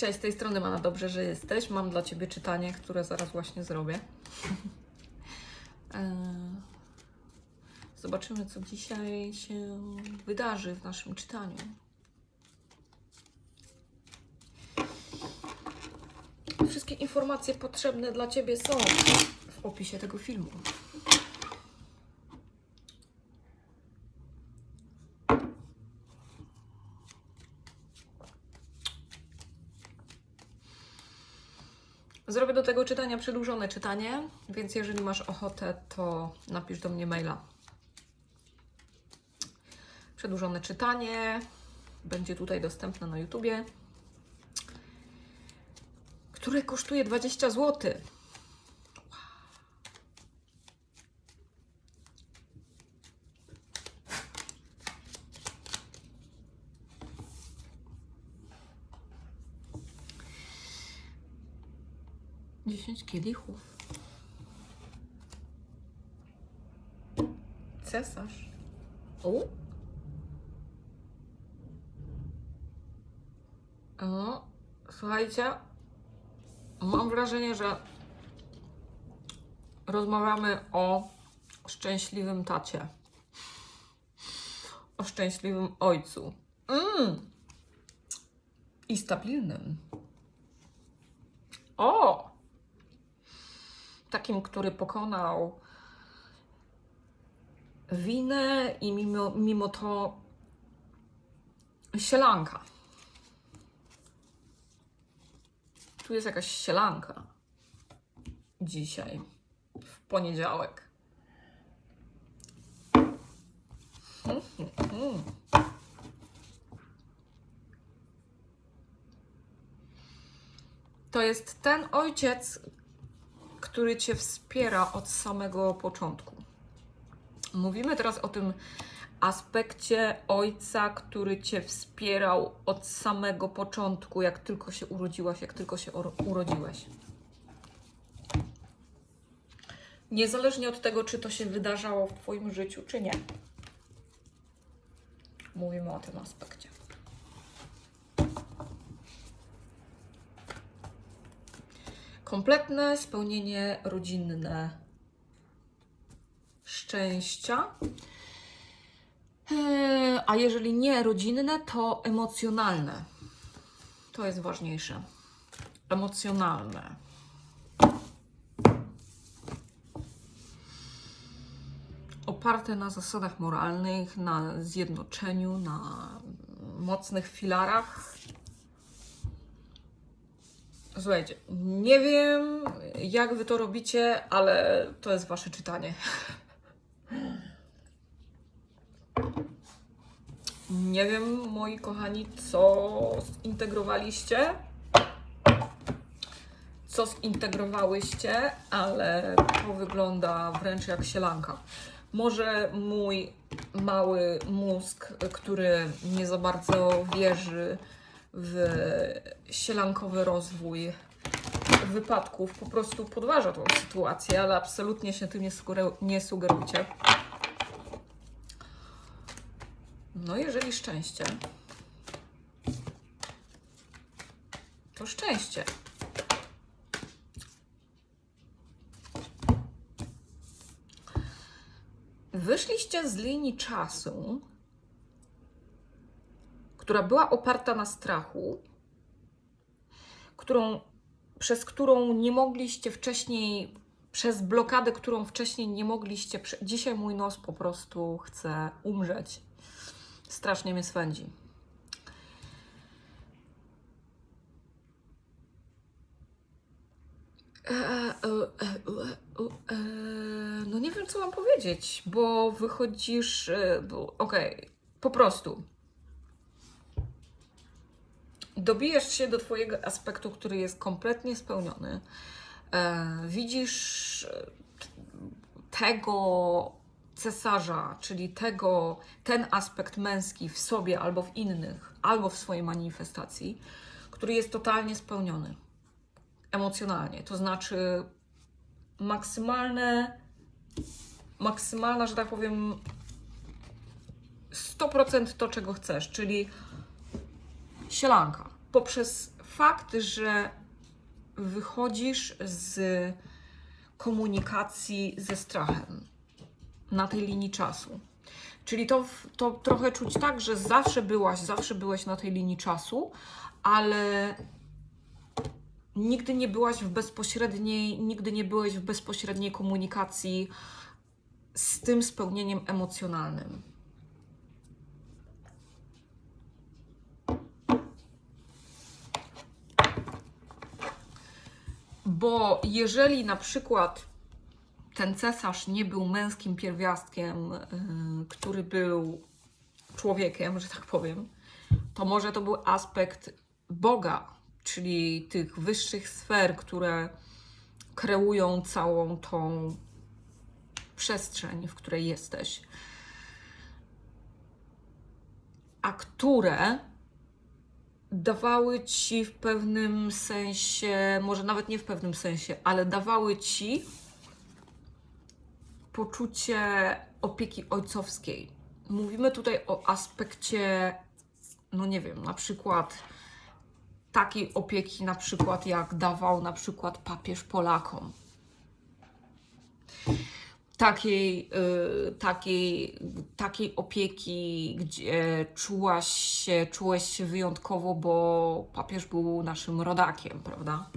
Cześć, z tej strony Mana, dobrze, że jesteś. Mam dla Ciebie czytanie, które zaraz właśnie zrobię. Eee, Zobaczymy, co dzisiaj się wydarzy w naszym czytaniu. Wszystkie informacje potrzebne dla Ciebie są w opisie tego filmu. Zrobię do tego czytania przedłużone czytanie, więc jeżeli masz ochotę, to napisz do mnie maila. Przedłużone czytanie będzie tutaj dostępne na YouTubie, które kosztuje 20 zł. Kielichów. Cesarz. O. O, słuchajcie, mam wrażenie, że rozmawiamy o szczęśliwym tacie. O szczęśliwym ojcu. Mm. I stabilnym. O! Takim, który pokonał winę i mimo, mimo to sielanka. Tu jest jakaś sielanka. Dzisiaj. W poniedziałek. To jest ten ojciec, który cię wspiera od samego początku. Mówimy teraz o tym aspekcie ojca, który cię wspierał od samego początku, jak tylko się urodziłaś, jak tylko się urodziłeś. Niezależnie od tego, czy to się wydarzało w Twoim życiu, czy nie. Mówimy o tym aspekcie. Kompletne spełnienie rodzinne szczęścia. Eee, A jeżeli nie rodzinne, to emocjonalne. To jest ważniejsze. Emocjonalne. Oparte na zasadach moralnych, na zjednoczeniu, na mocnych filarach. Słuchajcie, nie wiem jak wy to robicie, ale to jest wasze czytanie. Nie wiem, moi kochani, co zintegrowaliście, co zintegrowałyście, ale to wygląda wręcz jak sielanka. Może mój mały mózg, który nie za bardzo wierzy w sielankowy rozwój wypadków, po prostu podważa tą sytuację, ale absolutnie się tym nie, sugeru- nie sugerujcie. No, jeżeli szczęście, to szczęście. Wyszliście z linii czasu, która była oparta na strachu, którą, przez którą nie mogliście wcześniej, przez blokadę, którą wcześniej nie mogliście. Dzisiaj mój nos po prostu chce umrzeć. Strasznie mnie swędzi. E, e, e, No nie wiem, co mam powiedzieć, bo wychodzisz. Okej, po prostu. Dobijesz się do Twojego aspektu, który jest kompletnie spełniony. E, Widzisz e, tego cesarza, czyli tego, ten aspekt męski w sobie albo w innych, albo w swojej manifestacji, który jest totalnie spełniony emocjonalnie. To znaczy maksymalne, maksymalna, że tak powiem, 100% to, czego chcesz, czyli sielanka. Poprzez fakt, że wychodzisz z komunikacji ze strachem na tej linii czasu. Czyli to, to trochę czuć tak, że zawsze byłaś, zawsze byłeś na tej linii czasu, ale nigdy nie byłaś w bezpośredniej, nigdy nie byłeś w bezpośredniej komunikacji z tym spełnieniem emocjonalnym. Bo jeżeli na przykład ten cesarz nie był męskim pierwiastkiem, yy, który był człowiekiem, że tak powiem, to może to był aspekt Boga, czyli tych wyższych sfer, które kreują całą tą przestrzeń, w której jesteś, a które dawały ci w pewnym sensie, może nawet nie w pewnym sensie, ale dawały ci poczucie opieki ojcowskiej. Mówimy tutaj o aspekcie, no nie wiem, na przykład takiej opieki, na przykład jak dawał na przykład papież Polakom. Takiej, y, takiej, takiej opieki, gdzie czułaś się, czułeś się wyjątkowo, bo papież był naszym rodakiem, prawda?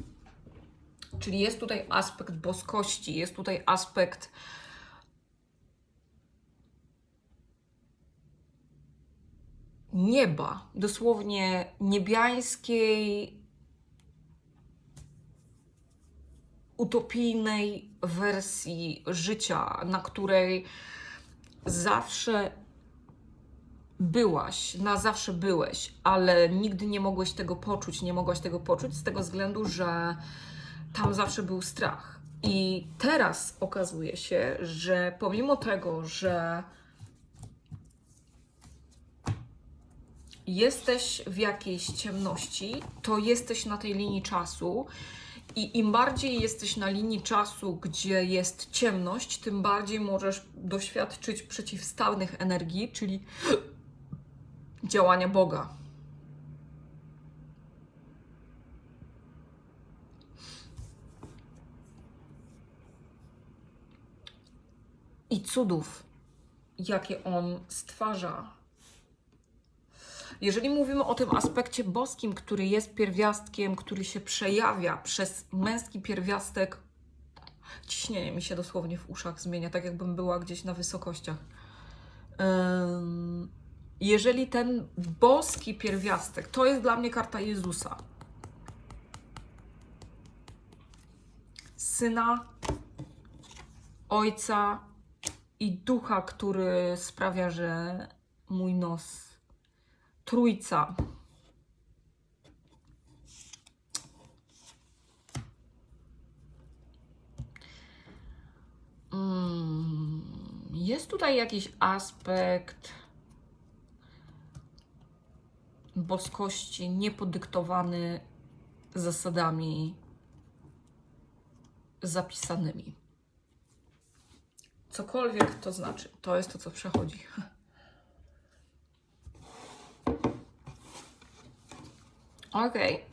Czyli jest tutaj aspekt boskości, jest tutaj aspekt nieba, dosłownie niebiańskiej, utopijnej wersji życia, na której zawsze byłaś, na zawsze byłeś, ale nigdy nie mogłeś tego poczuć, nie mogłaś tego poczuć z tego względu, że tam zawsze był strach. I teraz okazuje się, że pomimo tego, że jesteś w jakiejś ciemności, to jesteś na tej linii czasu. I im bardziej jesteś na linii czasu, gdzie jest ciemność, tym bardziej możesz doświadczyć przeciwstawnych energii, czyli działania Boga. I cudów, jakie On stwarza jeżeli mówimy o tym aspekcie boskim, który jest pierwiastkiem, który się przejawia przez męski pierwiastek, ciśnienie mi się dosłownie w uszach zmienia, tak jakbym była gdzieś na wysokościach. Jeżeli ten boski pierwiastek, to jest dla mnie karta Jezusa, syna, ojca i ducha, który sprawia, że mój nos Trójca. Mm, Jest tutaj jakiś aspekt boskości niepodyktowany zasadami zapisanymi. Cokolwiek to znaczy, to jest to, co przechodzi. Okej,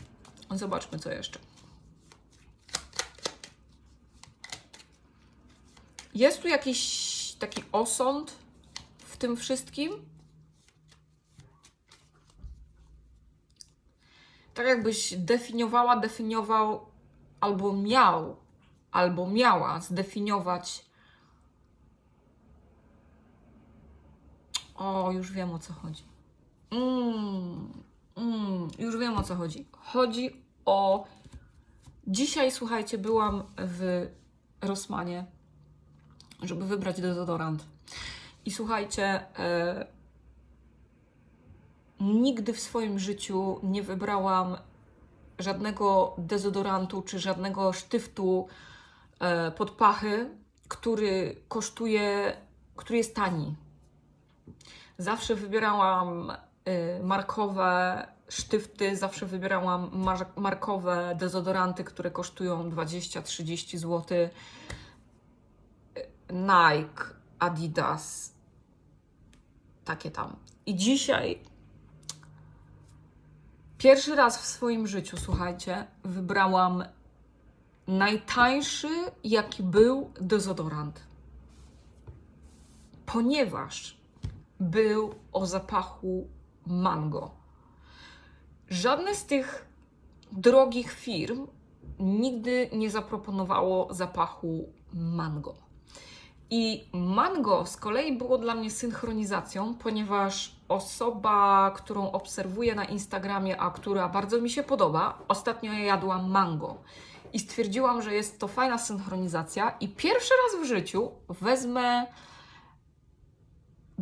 zobaczmy co jeszcze. Jest tu jakiś taki osąd w tym wszystkim? Tak jakbyś definiowała, definiował, albo miał, albo miała zdefiniować. O, już wiem o co chodzi. Mm. Mm, już wiem o co chodzi. Chodzi o. Dzisiaj, słuchajcie, byłam w Rosmanie, żeby wybrać dezodorant. I słuchajcie, e, nigdy w swoim życiu nie wybrałam żadnego dezodorantu czy żadnego sztyftu e, pod pachy, który kosztuje, który jest tani. Zawsze wybierałam markowe sztyfty, zawsze wybierałam mar- markowe dezodoranty, które kosztują 20-30 zł. Y, Nike, Adidas, takie tam. I dzisiaj Pierwszy raz w swoim życiu, słuchajcie, wybrałam najtańszy, jaki był dezodorant. Ponieważ był o zapachu mango. Żadne z tych drogich firm nigdy nie zaproponowało zapachu mango. I mango z kolei było dla mnie synchronizacją, ponieważ osoba, którą obserwuję na Instagramie, a która bardzo mi się podoba, ostatnio jadła mango. I stwierdziłam, że jest to fajna synchronizacja. I pierwszy raz w życiu wezmę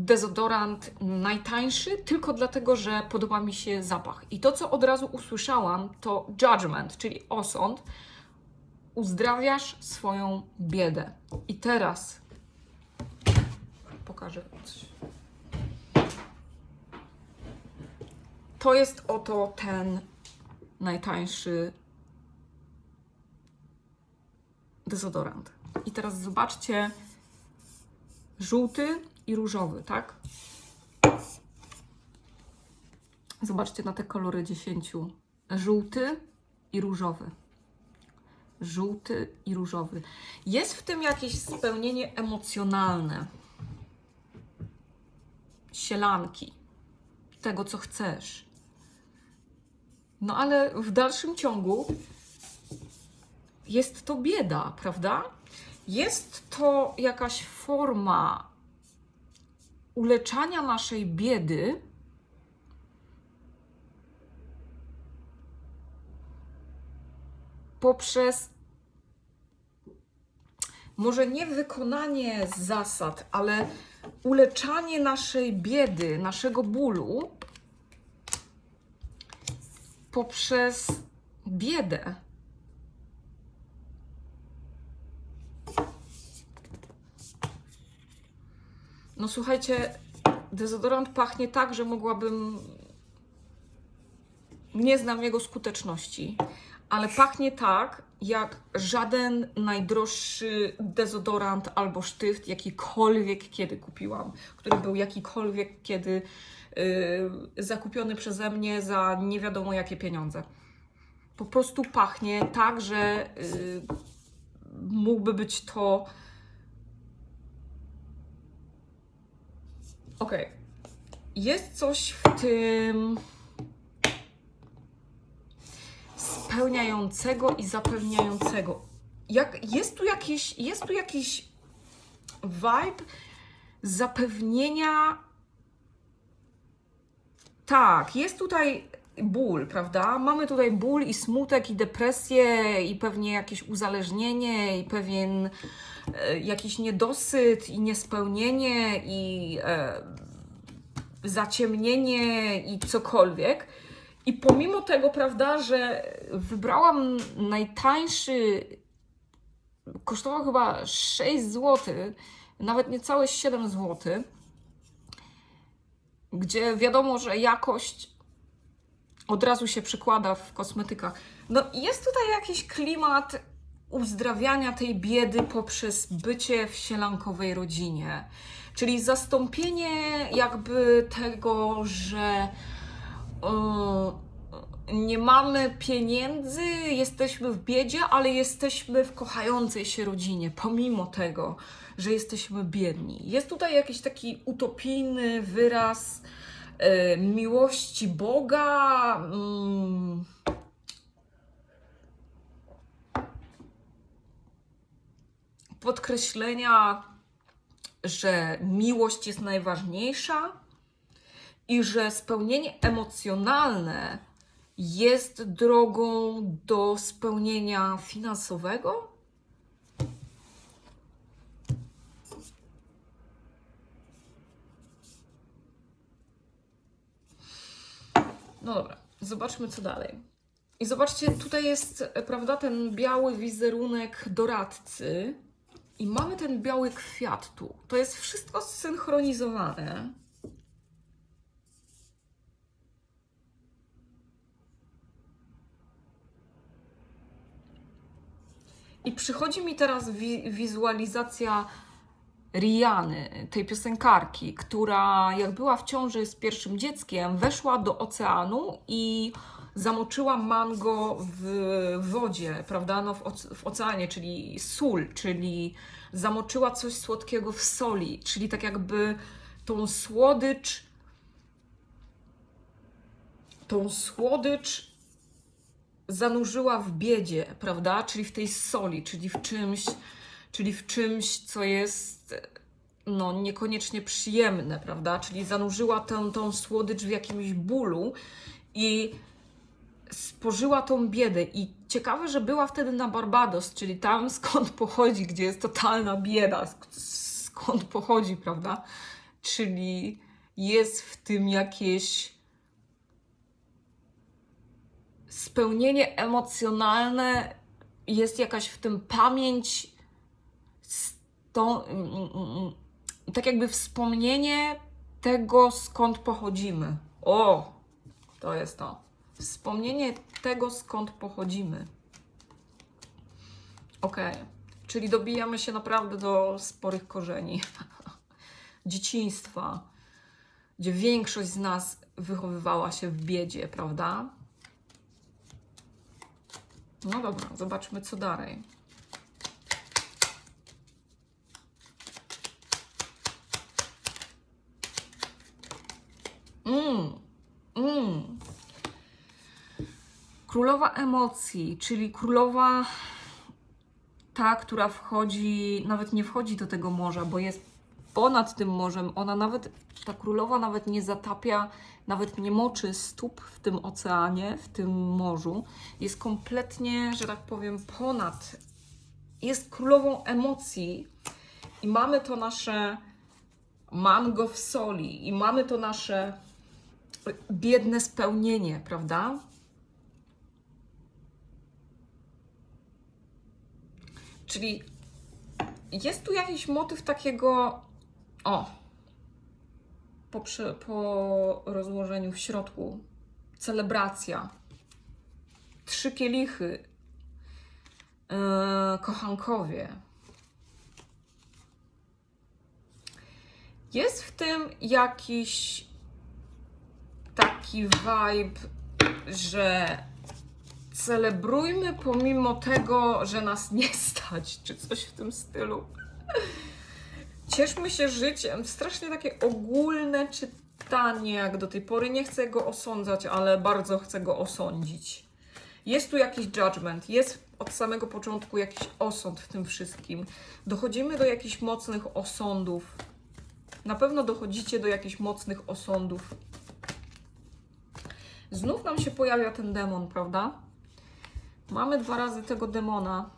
dezodorant najtańszy, tylko dlatego, że podoba mi się zapach. I to, co od razu usłyszałam, to judgment, czyli osąd. Uzdrawiasz swoją biedę. I teraz pokażę coś. To jest oto ten najtańszy dezodorant. I teraz zobaczcie żółty i różowy, tak? Zobaczcie na te kolory 10. Żółty i różowy. Żółty i różowy. Jest w tym jakieś spełnienie emocjonalne. Sielanki. Tego, co chcesz. No ale w dalszym ciągu jest to bieda, prawda? Jest to jakaś forma uleczania naszej biedy poprzez może nie wykonanie zasad, ale uleczanie naszej biedy, naszego bólu poprzez biedę. No słuchajcie, dezodorant pachnie tak, że mogłabym. Nie znam jego skuteczności, ale pachnie tak, jak żaden najdroższy dezodorant albo sztyft, jakikolwiek kiedy kupiłam, który był jakikolwiek kiedy yy, zakupiony przeze mnie za nie wiadomo jakie pieniądze. Po prostu pachnie tak, że yy, mógłby być to Okej. Jest coś w tym spełniającego i zapewniającego. Jak, jest tu jakiś, jest tu jakiś vibe zapewnienia. Tak, jest tutaj ból, prawda? Mamy tutaj ból i smutek i depresję i pewnie jakieś uzależnienie i pewien e, jakiś niedosyt i niespełnienie i e, zaciemnienie i cokolwiek. I pomimo tego, prawda, że wybrałam najtańszy, kosztował chyba 6 zł, nawet niecałe 7 zł, gdzie wiadomo, że jakość od razu się przykłada w kosmetykach. No jest tutaj jakiś klimat uzdrawiania tej biedy poprzez bycie w sielankowej rodzinie. Czyli zastąpienie jakby tego, że nie mamy pieniędzy, jesteśmy w biedzie, ale jesteśmy w kochającej się rodzinie, pomimo tego, że jesteśmy biedni. Jest tutaj jakiś taki utopijny wyraz miłości Boga. mm, podkreślenia, że miłość jest najważniejsza i że spełnienie emocjonalne jest drogą do spełnienia finansowego? No dobra, zobaczmy co dalej. I zobaczcie, tutaj jest, prawda, ten biały wizerunek doradcy. I mamy ten biały kwiat tu. To jest wszystko zsynchronizowane. I przychodzi mi teraz wi- wizualizacja Riany, tej piosenkarki, która jak była w ciąży z pierwszym dzieckiem, weszła do oceanu i zamoczyła mango w wodzie, prawda, no w, oce- w oceanie, czyli sól, czyli zamoczyła coś słodkiego w soli, czyli tak jakby tą słodycz, tą słodycz zanurzyła w biedzie, prawda, czyli w tej soli, czyli w czymś, czyli w czymś, co jest no, niekoniecznie przyjemne, prawda? Czyli zanurzyła tę, tą słodycz w jakimś bólu i spożyła tą biedę. I ciekawe, że była wtedy na Barbados, czyli tam skąd pochodzi, gdzie jest totalna bieda, sk- skąd pochodzi, prawda? Czyli jest w tym jakieś spełnienie emocjonalne, jest jakaś w tym pamięć mm, mm, mm, tak jakby wspomnienie tego, skąd pochodzimy. O, to jest to. Wspomnienie tego, skąd pochodzimy. Okej, czyli dobijamy się naprawdę do sporych korzeni. Dzieciństwa, gdzie większość z nas wychowywała się w biedzie, prawda? No dobra, zobaczmy co dalej. Mm, mm. Królowa emocji, czyli królowa ta, która wchodzi, nawet nie wchodzi do tego morza, bo jest ponad tym morzem. Ona nawet, ta królowa nawet nie zatapia, nawet nie moczy stóp w tym oceanie, w tym morzu. Jest kompletnie, że tak powiem, ponad. Jest królową emocji i mamy to nasze mango w soli i mamy to nasze biedne spełnienie, prawda? Czyli jest tu jakiś motyw takiego. O! Po, prze, po rozłożeniu w środku. Celebracja. Trzy kielichy. Yy, kochankowie. Jest w tym jakiś taki vibe, że celebrujmy pomimo tego, że nas nie stać, czy coś w tym stylu. Cieszmy się życiem. Strasznie takie ogólne czytanie, jak do tej pory. Nie chcę go osądzać, ale bardzo chcę go osądzić. Jest tu jakiś judgment, jest od samego początku jakiś osąd w tym wszystkim. Dochodzimy do jakichś mocnych osądów. Na pewno dochodzicie do jakichś mocnych osądów. Znów nam się pojawia ten demon, prawda? Mamy dwa razy tego demona,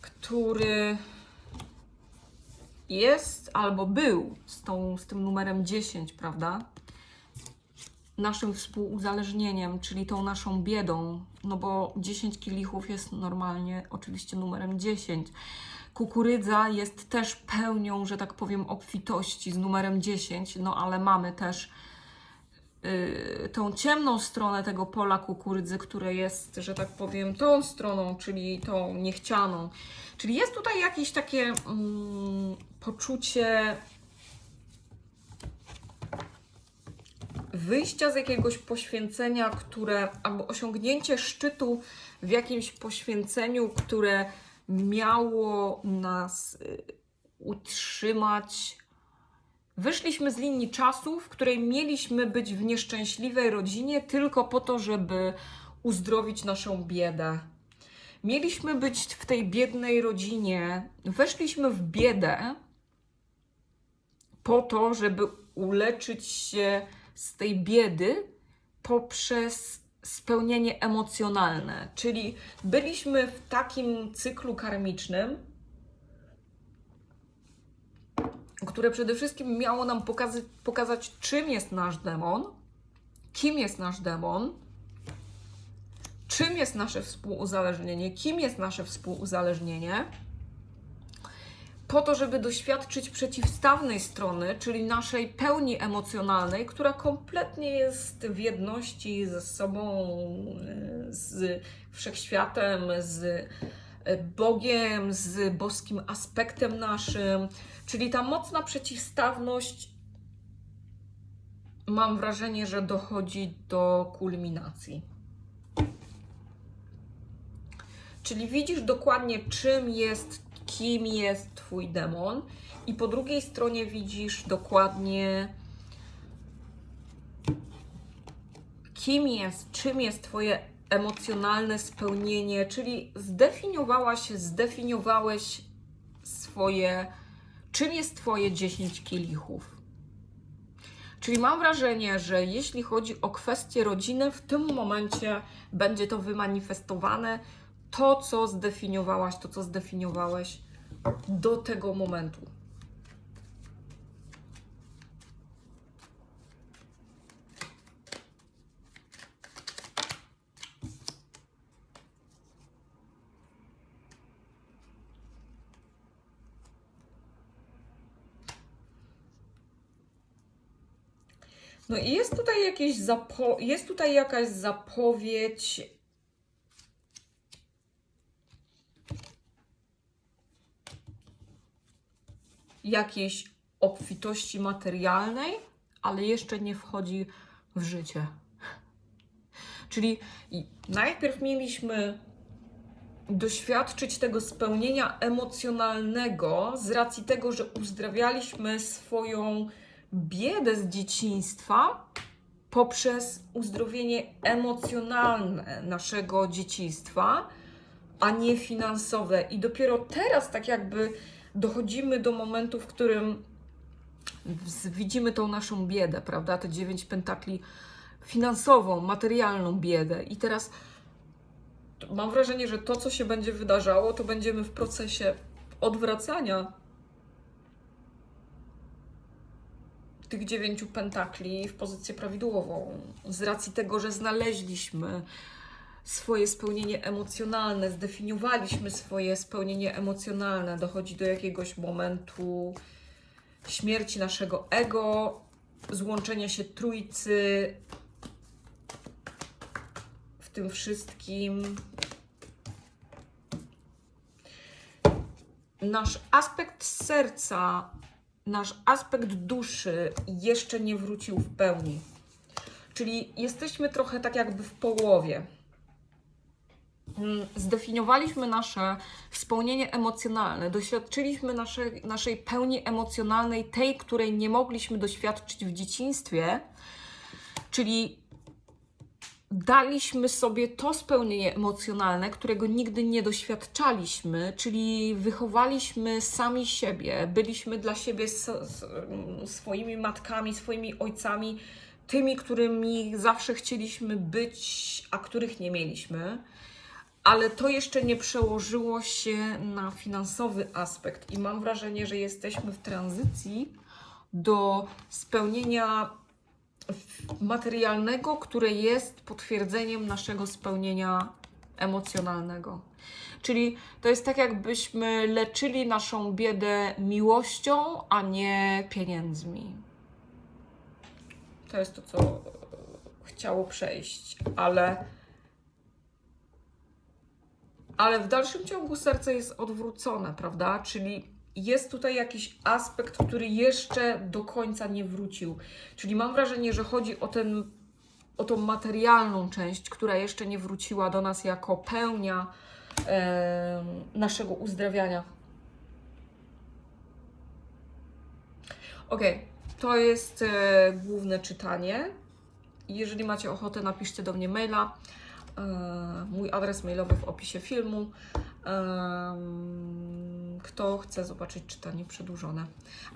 który jest albo był z, tą, z tym numerem 10, prawda? Naszym współuzależnieniem, czyli tą naszą biedą, no bo 10 kielichów jest normalnie oczywiście numerem 10. Kukurydza jest też pełnią, że tak powiem, obfitości z numerem 10, no ale mamy też tą ciemną stronę tego pola kukurydzy, które jest, że tak powiem, tą stroną, czyli tą niechcianą. Czyli jest tutaj jakieś takie mm, poczucie wyjścia z jakiegoś poświęcenia, które, albo osiągnięcie szczytu w jakimś poświęceniu, które miało nas y, utrzymać. Wyszliśmy z linii czasu, w której mieliśmy być w nieszczęśliwej rodzinie tylko po to, żeby uzdrowić naszą biedę. Mieliśmy być w tej biednej rodzinie, weszliśmy w biedę po to, żeby uleczyć się z tej biedy poprzez spełnienie emocjonalne. Czyli byliśmy w takim cyklu karmicznym, które przede wszystkim miało nam pokazać, pokazać, czym jest nasz demon, kim jest nasz demon, czym jest nasze współuzależnienie, kim jest nasze współuzależnienie, po to, żeby doświadczyć przeciwstawnej strony, czyli naszej pełni emocjonalnej, która kompletnie jest w jedności ze sobą, e, z wszechświatem, z Bogiem, z boskim aspektem naszym, czyli ta mocna przeciwstawność mam wrażenie, że dochodzi do kulminacji. Czyli widzisz dokładnie, czym jest, kim jest Twój demon, i po drugiej stronie widzisz dokładnie, kim jest, czym jest Twoje emocjonalne spełnienie, czyli zdefiniowałaś, zdefiniowałeś swoje, czym jest Twoje 10 kielichów. Czyli mam wrażenie, że jeśli chodzi o kwestię rodziny, w tym momencie będzie to wymanifestowane, to co zdefiniowałaś, to co zdefiniowałeś do tego momentu. No i jest tutaj jakieś zapo- jest tutaj jakaś zapowiedź jakiejś obfitości materialnej, ale jeszcze nie wchodzi w życie. Czyli najpierw mieliśmy doświadczyć tego spełnienia emocjonalnego z racji tego, że uzdrawialiśmy swoją biedę z dzieciństwa poprzez uzdrowienie emocjonalne naszego dzieciństwa, a nie finansowe. I dopiero teraz, tak jakby, dochodzimy do momentu, w którym widzimy tą naszą biedę, prawda? Te dziewięć pentakli finansową, materialną biedę. I teraz mam wrażenie, że to, co się będzie wydarzało, to będziemy w procesie odwracania tych dziewięciu pentakli w pozycję prawidłową. Z racji tego, że znaleźliśmy swoje spełnienie emocjonalne, zdefiniowaliśmy swoje spełnienie emocjonalne, dochodzi do jakiegoś momentu śmierci naszego ego, złączenia się trójcy w tym wszystkim. Nasz aspekt serca, nasz aspekt duszy jeszcze nie wrócił w pełni. Czyli jesteśmy trochę tak jakby w połowie. Mm, Zdefiniowaliśmy nasze spełnienie emocjonalne, doświadczyliśmy naszej, naszej pełni emocjonalnej, tej, której nie mogliśmy doświadczyć w dzieciństwie, czyli daliśmy sobie to spełnienie emocjonalne, którego nigdy nie doświadczaliśmy, czyli wychowaliśmy sami siebie, byliśmy dla siebie swoimi matkami, swoimi ojcami, tymi, którymi zawsze chcieliśmy być, a których nie mieliśmy. Ale to jeszcze nie przełożyło się na finansowy aspekt, i mam wrażenie, że jesteśmy w tranzycji do spełnienia materialnego, które jest potwierdzeniem naszego spełnienia emocjonalnego. Czyli to jest tak, jakbyśmy leczyli naszą biedę miłością, a nie pieniędzmi. To jest to, co chciało przejść, ale. Ale w dalszym ciągu serce jest odwrócone, prawda? Czyli jest tutaj jakiś aspekt, który jeszcze do końca nie wrócił. Czyli mam wrażenie, że chodzi o ten, o tą materialną część, która jeszcze nie wróciła do nas jako pełnia em, naszego uzdrawiania. Ok, to jest e, główne czytanie. Jeżeli macie ochotę, napiszcie do mnie maila. E, mój adres mailowy w opisie filmu. Kto chce zobaczyć czytanie przedłużone.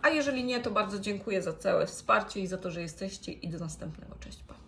A jeżeli nie, to bardzo dziękuję za całe wsparcie i za to, że jesteście i do następnego. Cześć, pa.